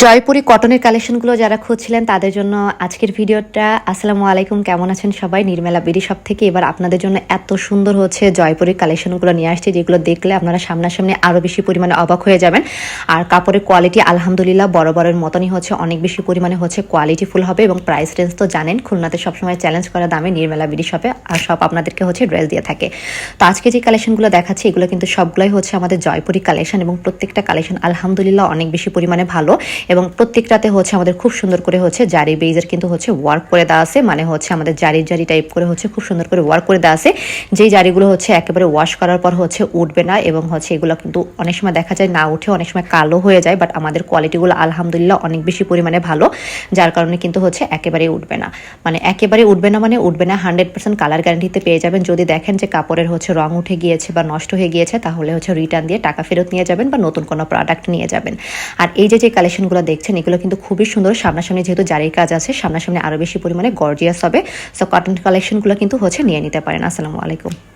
জয়পুরি কটনের কালেকশনগুলো যারা খুঁজছিলেন, তাদের জন্য আজকের ভিডিওটা। আসসালামু আলাইকুম, কেমন আছেন সবাই? নির্মেলা বিডি শপ থেকে এবার আপনাদের জন্য এত সুন্দর হচ্ছে জয়পুরের কালেকশনগুলো নিয়ে আসছে, যেগুলো দেখলে আপনারা সামনাসামনি আরও বেশি পরিমাণে অবাক হয়ে যাবেন। আর কাপড়ের কোয়ালিটি আলহামদুলিল্লাহ বড় বড়ের মতনই হচ্ছে, অনেক বেশি পরিমাণে হচ্ছে কোয়ালিটি ফুল হবে এবং প্রাইস রেঞ্জ তো জানেন, খুলনাতে সবসময় চ্যালেঞ্জ করা দামে নির্মেলা বিডি শপে আর সব আপনাদেরকে হচ্ছে ড্রেস দিয়ে থাকে। তো আজকে যে কালেকশনগুলো দেখাচ্ছি, এগুলো কিন্তু সবগুলোই হচ্ছে আমাদের জয়পুরি কালেকশন এবং প্রত্যেকটা কালেকশন আলহামদুলিল্লাহ অনেক বেশি পরিমাণে ভালো। এবং প্রত্যেকটাতে হচ্ছে আমাদের খুব সুন্দর করে হচ্ছে জারি বেজের কিন্তু হচ্ছে ওয়ার্ক করে দেওয়া আছে। মানে হচ্ছে আমাদের জারি জারি টাইপ করে হচ্ছে খুব সুন্দর করে ওয়ার্ক করে দেওয়া আছে। যেই জারিগুলো হচ্ছে একেবারে ওয়াশ করার পর হচ্ছে উঠবে না এবং হচ্ছে এগুলো কিন্তু অনেক সময় দেখা যায় না উঠে, অনেক সময় কালো হয়ে যায় বাট আমাদের কোয়ালিটিগুলো আলহামদুলিল্লাহ অনেক বেশি পরিমাণে ভালো, যার কারণে কিন্তু হচ্ছে একেবারেই উঠবে না। মানে একেবারে উঠবে না মানে উঠবে না হান্ড্রেড পার্সেন্ট কালার গ্যারান্টিতে পেয়ে যাবেন। যদি দেখেন যে কাপড়ের হচ্ছে রং উঠে গিয়েছে বা নষ্ট হয়ে গিয়েছে, তাহলে হচ্ছে রিটার্ন দিয়ে টাকা ফেরত নিয়ে যাবেন বা নতুন কোনো প্রোডাক্ট নিয়ে যাবেন। আর এই যে যে কালেকশনগুলো দেখছেন, এগুলো কিন্তু খুবই সুন্দর। সামনাসামনি যেহেতু জারির কাজ আছে, সামনাসামনি আরও বেশি পরিমাণে গর্জিয়াস হবে। সো কটন কালেকশনগুলো কিন্তু হচ্ছে নিয়ে নিতে পারেন। আসসালামু আলাইকুম।